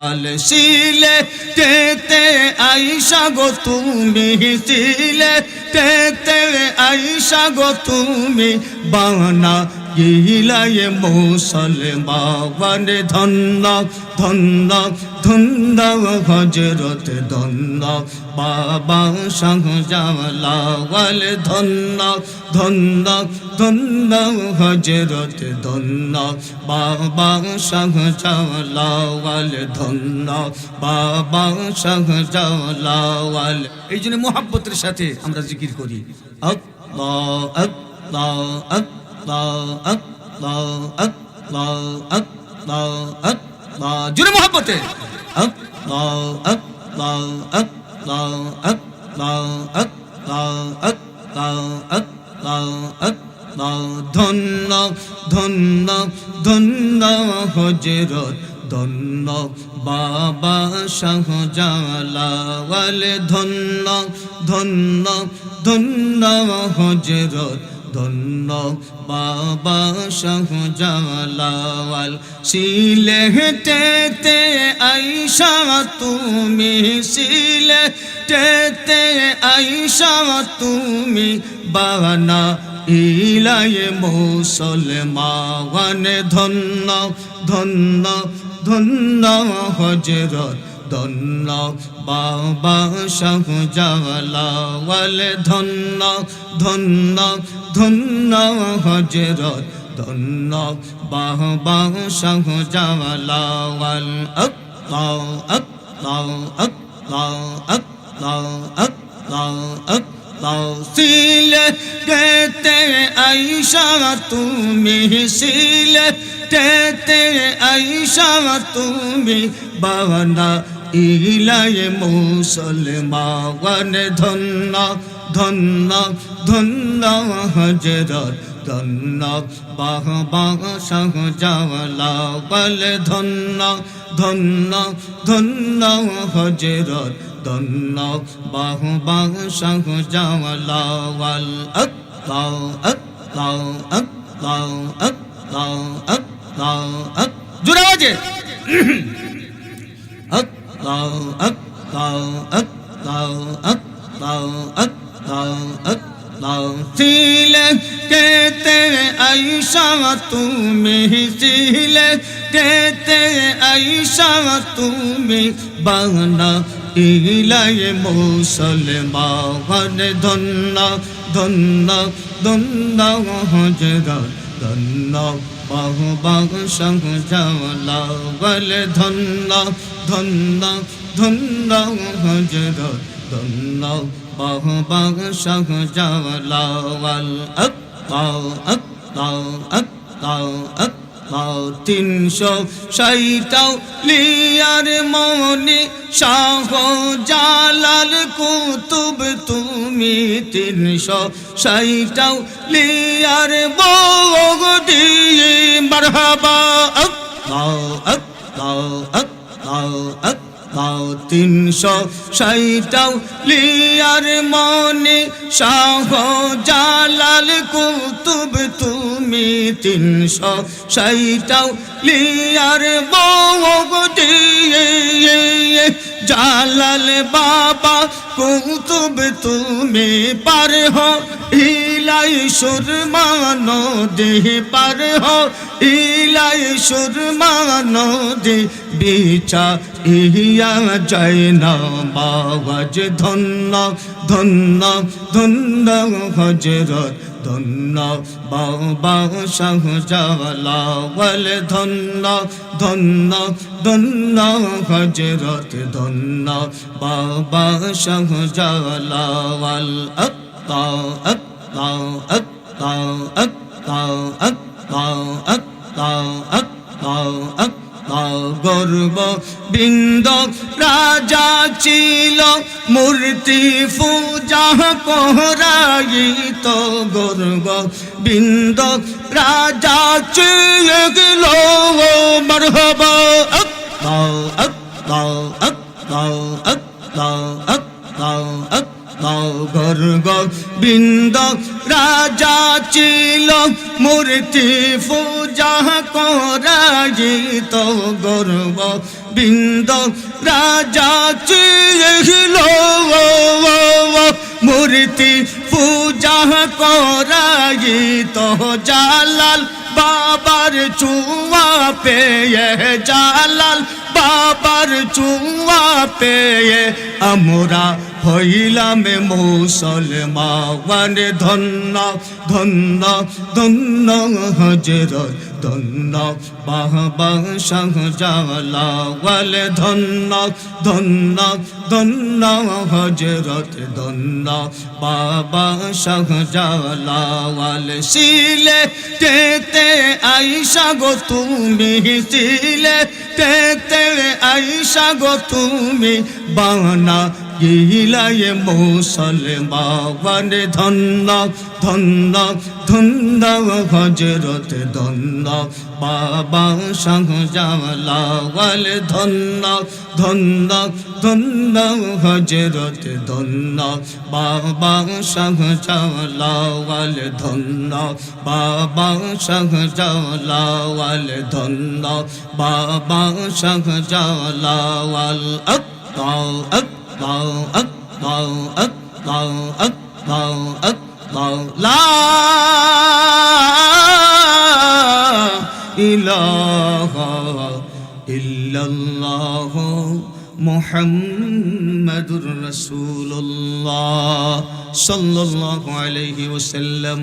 শিলে তেতে আইসা গো তুমি শিলে তেতে আইসা গো তুমি বানা গিলায়ে মুসলমান ধন্য ধন্য ধন্য হজরত ধন্য। বাবা শাহজালাল ধন্য ধন্য ধন্য হজরত ধন্য। বাবা শাহজালাল ধন্য, বাবা শাহজালাল। এই জন্য মোহাব্বতের সাথে আমরা জিকির করি। আল্লাহ আল্লাহ। জুড়ে মহাপতে ধন্য ধন্য ধন্য হজর ধন্য বাবা শাহজালাওয়াল ধন্য ধন্য ধন্য হজরত ধন্য বাবা শাহজালাল। সিলেটেতে আইসা তুমি সিলেটেতে আইসা তুমি বানা ইলায়ে মুসলমান। ধন্য ধন্য ধন্য হজরত ধন্য, বাবা শাহজালাল ধন্য ধন্য ধন্য হজরত ধন্য, বাবা শাহজালাল, আল্লাহ আল্লাহ আল্লাহ আল্লাহ আল্লাহ আল্লাহ। সিলে তেতে আইসা তুমি সিলে তেতে আইসা তুমি বানা ইলায়ে মুসলমান ধন্য ধন্য ধন্য হজরত ধন্য। বাহ বাহ শাহজালাল ধন্য ধন্য ধন্য হজরত ধন্য। বাহ বাহ শাহজালাল আল্লাহ আল্লাহ আল্লাহ আল্লাহ আল্লাহ জোরে আওয়াজে। सील कहते ऐशा तुम्हें सील कहते ऐशा तुम्हें बहना इलय मुसलमान धन्ना বাংলা ধন্য ধন্য হজরত ধন্য বাহ বাহ শাহজালাল ধন্য ধন্য ধন্য হজরত ধন্য বাহ বাহ শাহজালাল আল্লাহ আল্লাহ আল্লাহ আল্লাহ তিনশো সাইটাও লিয়ার মনি শাহ জালাল কুতুব, তুমি তুমি তিনশো সাইটাও লিয়ার বগ দিয়ে। বারহাবা আক্কাও আক্কাও আক্কাও আক্কাও তিনশো ষাটাও লিয়ার মনে শাহ জালাল কুতুব, তুমি তিনশো ষাটাও লিয়ার বগ জালাল বাবা কুতুব তুমি পার হো ইলাই সুরমান দেহ পার হো ইলাই সুরমান দে বিচা ইয়া যায় না, বাবাজ ধন্য ধন্য ধন্য হজরত, ধন্য, বাবা শাহজালাল ধন্য ধন্য ধন্য হজরত, ধন্য, বাবা শাহজালাল আল্লাহ আল্লাহ আল্লাহ আল্লাহ আল্লাহ আল্লাহ আল্লাহ আল্লাহ গর্ব বিন্দ রাজা ছিল মূর্তি পূজা করাইত গর্ব বিন্দ রাজা ছিল মরহবা আল্লাহ আল্লাহ আল্লাহ আল্লাহ আল্লাহ গর্গ বিন্দ, রাজা ছিল মূর্তি পূজা করাইত গর্ব বিন্দ, রাজা চিল মূর্তি পূজা করাই তো জালাল বাবার চুয়া পেয়ে, জালাল বাবার চুয়া পেয়ে আমরা হইলাম মুসলমান ধন্য ধন্য ধন্য, হজরত ধন্য। বাবা শাহজালাল ধন্য ধন্য ধন্য, হজরত ধন্য। বাবা শাহজালাল, শিলে তেতে আইসা গো, তুমি শিলে তেতে আইসা গো, তুমি বানা গিলায় মুসলমান ধন্য ধন্য ধন্য হজরত ধন্য। বাবা শাহজালাল ধন্য ধন্য ধন্য হজরত ধন্য। বাবা শাহজালাল ধন্য, বাবা শাহজালাল ধন্য। বাবা শাহজালাল আকবার আকবার আকবার আকবার আকবার আকবার লা ইলাহা ইল্লাল্লাহ মুহাম্মাদুর রাসূলুল্লাহ সাল্লাল্লাহু আলাইহি ওয়াসাল্লাম